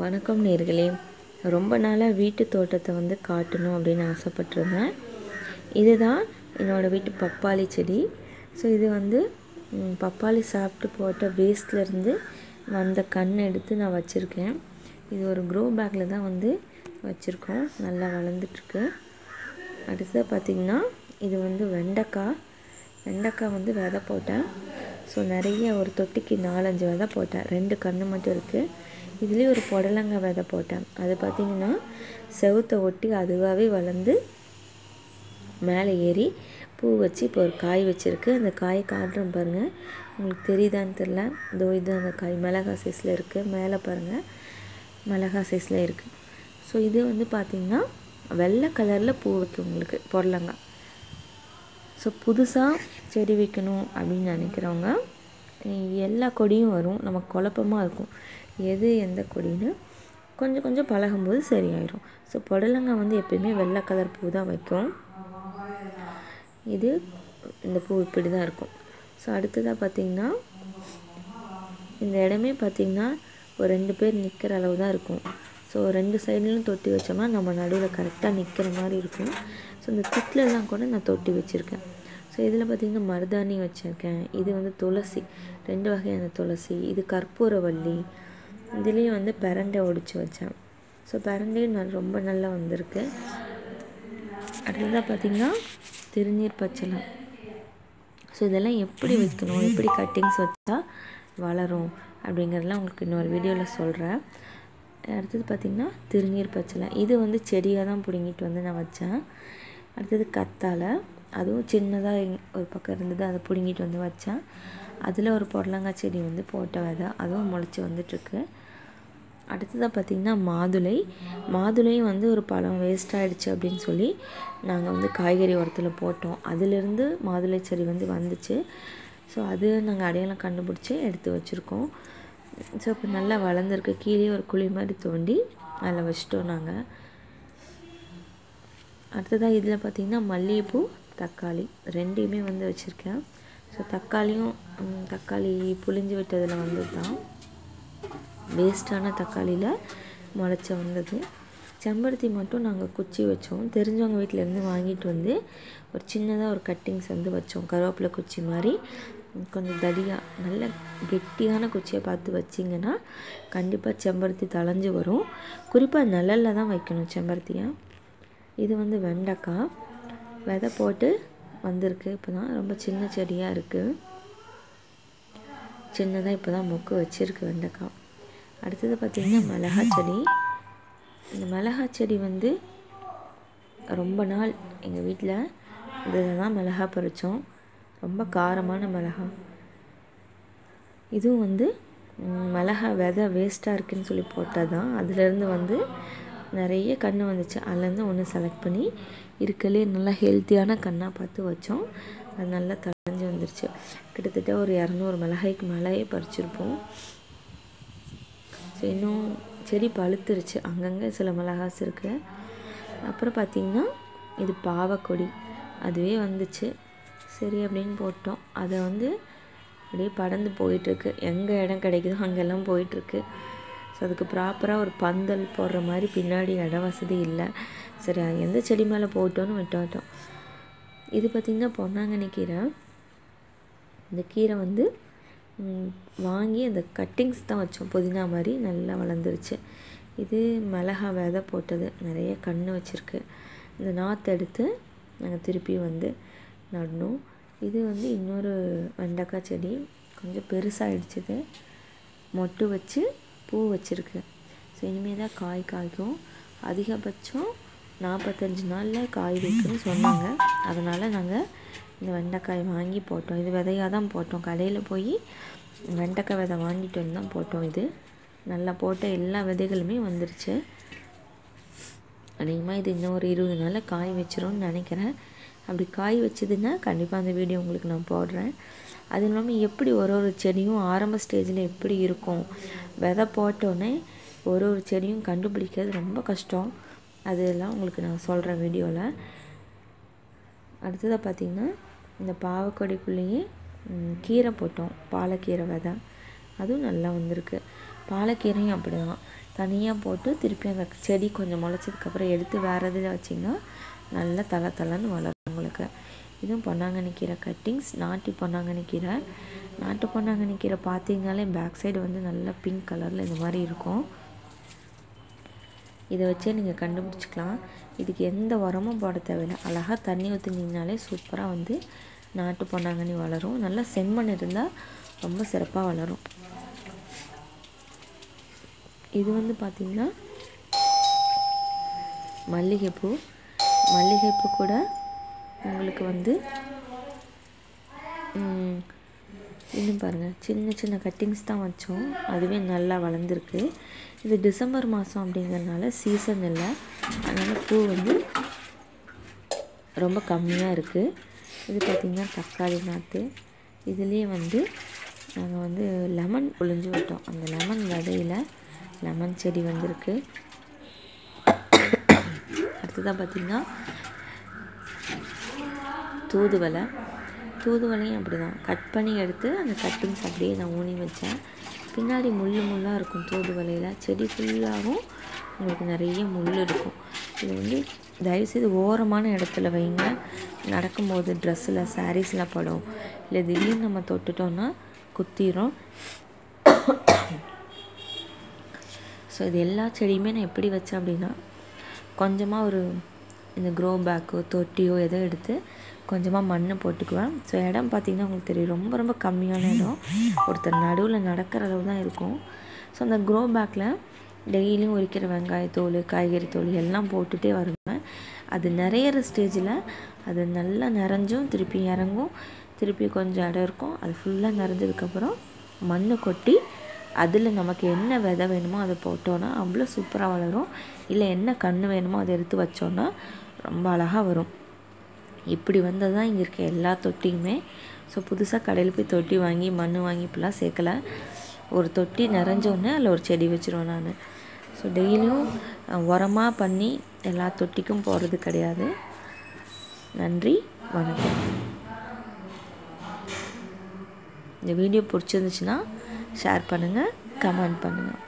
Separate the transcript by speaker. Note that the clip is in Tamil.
Speaker 1: வணக்கம் நேர்களே. ரொம்ப நாளாக வீட்டு தோட்டத்தை வந்து காட்டணும் அப்படின்னு ஆசைப்பட்டிருந்தேன். இதுதான் என்னோடய வீட்டு பப்பாளி செடி. ஸோ இது வந்து பப்பாளி சாப்பிட்டு போட்ட வேஸ்ட்லேருந்து வந்த கண் எடுத்து நான் வச்சுருக்கேன். இது ஒரு க்ரோ பேக்கில் தான் வந்து வச்சுருக்கோம். நல்லா வளர்ந்துட்டுருக்கு. அடுத்தது பார்த்திங்கன்னா இது வந்து வெண்டைக்காய். வெண்டைக்காய் வந்து விதை போட்டேன். ஸோ நிறைய ஒரு தொட்டிக்கு நாலஞ்சு விதை போட்டேன். ரெண்டு கன்று மட்டும் இருக்குது இதுலேயும் ஒரு புடலங்காய் விதை போட்டேன். அது பார்த்திங்கன்னா செவுத்தை ஒட்டி அதுவாகவே வளர்ந்து மேலே ஏறி பூ வச்சு இப்போ ஒரு காய் வச்சுருக்கு. அந்த காயை காட்டுறோம் பாருங்கள் உங்களுக்கு தெரியுதான்னு தெரில இதோ இது அந்த காய். மிளகா சைஸில் இருக்குது மேலே பாருங்கள் மிளகா சைஸில் இருக்குது ஸோ இது வந்து பார்த்திங்கன்னா வெள்ளை கலரில் பூ வைக்கும் உங்களுக்கு புடலங்காய் ஸோ புதுசாக செடி வைக்கணும் அப்படின்னு நினைக்கிறவங்க எல்லா கொடியும் வரும். நமக்கு குழப்பமாக இருக்கும். எது எந்த கொடின்னு கொஞ்சம் கொஞ்சம் பழகும்போது சரியாயிடும் ஸோ புடலங்காய் வந்து எப்பயுமே வெள்ளை கலர் பூ தான் வைக்கும். இது இந்த பூ இப்படி தான் இருக்கும். ஸோ அடுத்ததாக பார்த்திங்கன்னா இந்த இடமே பார்த்திங்கன்னா ஒரு ரெண்டு பேர் நிற்கிற அளவு தான் இருக்கும். ஸோ ரெண்டு சைட்லையும் தொட்டி வச்சோம்னா நம்ம நடுவில் கரெக்டாக நிற்கிற மாதிரி இருக்கும். ஸோ இந்த திட்லலாம் கூட நான் தொட்டி வச்சுருக்கேன். ஸோ இதில் பார்த்திங்கன்னா மருதாணி வச்சுருக்கேன். இது வந்து துளசி. ரெண்டு வகையான துளசி. இது கற்பூரவள்ளி. இதுலேயும் வந்து பிரண்டை ஒடிச்சு வச்சேன். ஸோ பிரண்டையும் நான் ரொம்ப நல்லா வந்திருக்கு. அடுத்ததாக பார்த்திங்கன்னா திருநீர் பச்சளம். ஸோ இதெல்லாம் எப்படி வைக்கணும்? எப்படி கட்டிங்ஸ் வச்சா வளரும்? அப்படிங்கிறதெல்லாம் உங்களுக்கு இன்னொரு வீடியோவில் சொல்கிறேன் அடுத்தது பார்த்திங்கன்னா திருநீர் பச்சலை இது வந்து செடியாக தான் பிடுங்கிட்டு வந்து நான் வச்சேன். அடுத்தது கத்தாழை. அதுவும் சின்னதாக ஒரு பக்கம் இருந்தது அதை பிடுங்கிட்டு வந்து வச்சேன். அதில் ஒரு புடலங்காய் செடி வந்து போட்ட விதை அதுவும் முளைச்சி வந்துட்டுருக்கு. அடுத்ததாக பார்த்திங்கன்னா மாதுளை. மாதுளையும் வந்து ஒரு பழம் வேஸ்ட் ஆகிடுச்சு அப்படின்னு சொல்லி நாங்கள் வந்து காய்கறி உரத்தில் போட்டோம். அதிலிருந்து மாதுளை செடி வந்து வந்துச்சு. ஸோ அது நாங்கள் அடையாளம் கண்டுபிடிச்சி எடுத்து வச்சுருக்கோம். ஸோ இப்போ நல்லா வளர்ந்துருக்கு. கீழே ஒரு குழி மாதிரி தோண்டி அதில் வச்சிட்டோம் நாங்கள் அடுத்ததாக இதில் பார்த்திங்கன்னா மல்லிகைப்பூ. தக்காளி ரெண்டையுமே வந்து வச்சுருக்கேன். ஸோ தக்காளியும் தக்காளி புளிஞ்சு விட்டதில் வந்தது தான் வேஸ்ட்டான தக்காளியில் முளைச்ச வந்தது. செம்பருத்தி மட்டும் நாங்கள் குச்சி வச்சோம். தெரிஞ்சவங்க வீட்டிலேருந்து வாங்கிட்டு வந்து ஒரு சின்னதாக ஒரு கட்டிங்ஸ் வந்து வச்சோம். கருவேப்பிலை குச்சி மாதிரி. கொஞ்சம் தடியாக நல்ல கெட்டியான குச்சியை பார்த்து வச்சிங்கன்னா கண்டிப்பாக செம்பருத்தி தளைஞ்சு வரும். குறிப்பாக நிழலில் தான் வைக்கணும் செம்பருத்தியை. இது வந்து வெண்டைக்காய். விதை போட்டு வந்திருக்கு. இப்போ தான் ரொம்ப சின்ன செடியாக இருக்குது சின்னதாக இப்போ தான் மொக்கு வச்சுருக்கு வெண்டைக்காய். அடுத்தது பார்த்திங்கன்னா மிளகா செடி. இந்த மிளகா செடி வந்து ரொம்ப நாள் எங்கள் வீட்டில் இதில் தான் மிளகா பறித்தோம் ரொம்ப காரமான மிளகா இதுவும் வந்து மிளகா விதை வேஸ்ட்டாக இருக்குன்னு சொல்லி போட்டால் தான் அதுலேருந்து வந்து நிறைய கன்று வந்துச்சு. அதுலேருந்து ஒன்று செலக்ட் பண்ணி இருக்கலே நல்லா ஹெல்த்தியான கண்ணாக பார்த்து வச்சோம். அது நல்லா தழைஞ்சு வந்துருச்சு. கிட்டத்தட்ட ஒரு இரநூறு மிளகாய்க்கு மேலேயே பறிச்சிருப்போம். ஸோ இன்னும் செடி பழுத்துருச்சு. அங்கங்கே சில மிளகாஸ் இருக்குது அப்புறம் பார்த்திங்கன்னா இது பாவக்கொடி. அதுவே வந்துச்சு. சரி அப்படின்னு போட்டோம். அதை வந்து அப்படியே படந்து போயிட்டுருக்கு எங்கே இடம் கிடைக்குதோ அங்கெல்லாம் போயிட்டுருக்கு ஸோ அதுக்கு ப்ராப்பராக ஒரு பந்தல் போடுற மாதிரி பின்னாடி இட வசதி இல்லை. சரி அது எந்த செடி மேலே போட்டோன்னு விட்டாட்டோம். இது பார்த்திங்கன்னா பொன்னாங்கண்ணி கீரை. இந்த கீரை வந்து வாங்கி அந்த கட்டிங்ஸ் தான் வச்சோம். புதினா மாதிரி நல்லா வளர்ந்துருச்சு. இது மிளகா விதை போட்டது. நிறைய கன்று வச்சுருக்கு. இந்த நாற்று எடுத்து நாங்கள் திருப்பி வந்து நடணும். இது வந்து இன்னொரு வெண்டைக்காய் செடி. கொஞ்சம் பெருசாகிடுச்சிது மொட்டு வச்சு பூ வச்சுருக்கு. ஸோ இனிமேல் தான் காய் காய்க்கும். அதிகபட்சம் நாற்பத்தஞ்சு நாளில் காய் வைக்கும்னு சொன்னாங்க. அதனால் நாங்கள் இந்த வெண்டைக்காய் வாங்கி போட்டோம். இது விதையாக தான் போட்டோம். கடையில் போய் வெண்டைக்காய் விதை வாங்கிட்டு வந்து தான் போட்டோம் இது. நல்லா போட்ட எல்லா விதைகளுமே வந்துருச்சு. அதிகமாக இது இன்னும் ஒரு இருபது நாளில் காய் வச்சிரும்னு நினைக்கிறேன். அப்படி காய் வச்சதுன்னா கண்டிப்பாக அந்த வீடியோ உங்களுக்கு நான் போடுறேன். அது இல்லாமல் எப்படி ஒரு ஒரு செடியும் ஆரம்ப ஸ்டேஜில் எப்படி இருக்கும்? விதை போட்டோன்னே ஒரு ஒரு செடியும் கண்டுபிடிக்கிறது ரொம்ப கஷ்டம். அதெல்லாம் உங்களுக்கு நான் சொல்கிறேன் வீடியோவில் அடுத்ததாக பார்த்திங்கன்னா இந்த பாவக்கொடிக்குள்ளேயே கீரை போட்டோம். பாலக்கீரை விதை. அதுவும் நல்லா வந்திருக்கு. பாலக்கீரையும் அப்படி தான் தனியாக போட்டு திருப்பி அந்த செடி கொஞ்சம் முளைச்சதுக்கப்புறம் எடுத்து வேறு இதில் வச்சிங்கன்னா நல்லா தலை தலைன்னு வளரும் உங்களுக்கு. இதுவும் பொன்னாங்கண்ணி கீரை கட்டிங்ஸ் நாட்டு பொன்னாங்கண்ணி கீரை நாட்டு பொன்னாங்கண்ணி கீரை பார்த்தீங்கனாலே பேக் சைடு வந்து நல்லா பிங்க் கலரில் இந்த மாதிரி இருக்கும். இதை வச்சே நீங்கள் கண்டுபிடிச்சிக்கலாம். இதுக்கு எந்த உரமும் போட தேவையில்லை. அழகாக தண்ணி ஊற்றினீங்கனாலே சூப்பராக வந்து நாட்டு பொன்னாங்கண்ணி வளரும். நல்லா செம்மண் இருந்தால் ரொம்ப சிறப்பாக வளரும். இது வந்து பார்த்திங்கன்னா மல்லிகைப்பூ. மல்லிகைப்பூ கூட உங்களுக்கு வந்து இன்னும் பாருங்கள் சின்ன சின்ன கட்டிங்ஸ் தான் வச்சோம். அதுவே நல்லா வளர்ந்துருக்கு. இது டிசம்பர் மாதம் அப்படிங்கிறதுனால சீசன் இல்லை. அதனால் பூ வந்து ரொம்ப கம்மியாக இருக்குது இது பார்த்திங்கன்னா தக்காளி நாற்று. இதுலேயே வந்து நாங்கள் வந்து லெமன் ஒழிஞ்சு விட்டோம். அந்த லெமன் விதையில் லெமன் செடி வந்திருக்கு. அடுத்ததாக பார்த்திங்கன்னா தூதுவலை தூதுவலையும் அப்படி தான் கட் பண்ணி எடுத்து அந்த கட்டிங்ஸ் அப்படியே நான் ஊனி வச்சேன். பின்னாடி முள் முள்ளாக இருக்கும் தூதுவலையில் செடி ஃபுல்லாகவும் உங்களுக்கு நிறைய முள் இருக்கும். இது வந்து தயவுசெய்து ஓரமான இடத்துல வைங்க. நடக்கும்போது ட்ரெஸ்ஸில் சாரீஸில் படும். இல்லை திடீர்னு நம்ம தொட்டுட்டோன்னா குத்திரும். ஸோ இது எல்லா செடியுமே நான் எப்படி வச்சேன் அப்படின்னா கொஞ்சமாக ஒரு இந்த க்ரோ பேக்கோ தொட்டியோ எதோ எடுத்து கொஞ்சமாக மண் போட்டுக்குவேன். ஸோ இடம் பார்த்திங்கன்னா உங்களுக்கு தெரியும். ரொம்ப ரொம்ப கம்மியான இடம். ஒருத்தர் நடுவில் நடக்கிற அளவு தான் இருக்கும். ஸோ அந்த க்ரோ பேக்கில் டெய்லியும் உரிக்கிற வெங்காயத்தோல் காய்கறி தோல் எல்லாம் போட்டுகிட்டே வருவேன். அது நிறையிற ஸ்டேஜில் அது நல்லா நிறைஞ்சும் திருப்பி இறங்கும். திருப்பி கொஞ்சம் இடம் இருக்கும். அது ஃபுல்லாக நிறைஞ்சதுக்கப்புறம் மண் கொட்டி அதில் நமக்கு என்ன விதை வேணுமோ அதை போட்டோன்னா அவ்வளோ சூப்பராக வளரும். இல்லை என்ன கன்று வேணுமோ அதை எடுத்து வச்சோன்னா ரொம்ப அழகாக வரும். இப்படி வந்தது தான் இங்கே இருக்க எல்லா தொட்டியுமே. ஸோ புதுசாக கடையில் போய் தொட்டி வாங்கி மண் வாங்கி இப்படிலாம் சேர்க்கலை. ஒரு தொட்டி நிறைஞ்சோடனே அதில் ஒரு செடி வச்சுருவேன் நான். ஸோ டெய்லியும் உரமாக பண்ணி எல்லா தொட்டிக்கும் போகிறது கிடையாது. நன்றி வணக்கம். இந்த வீடியோ பிடிச்சிருந்துச்சுன்னா ஷேர் பண்ணுங்கள் கமெண்ட் பண்ணுங்கள்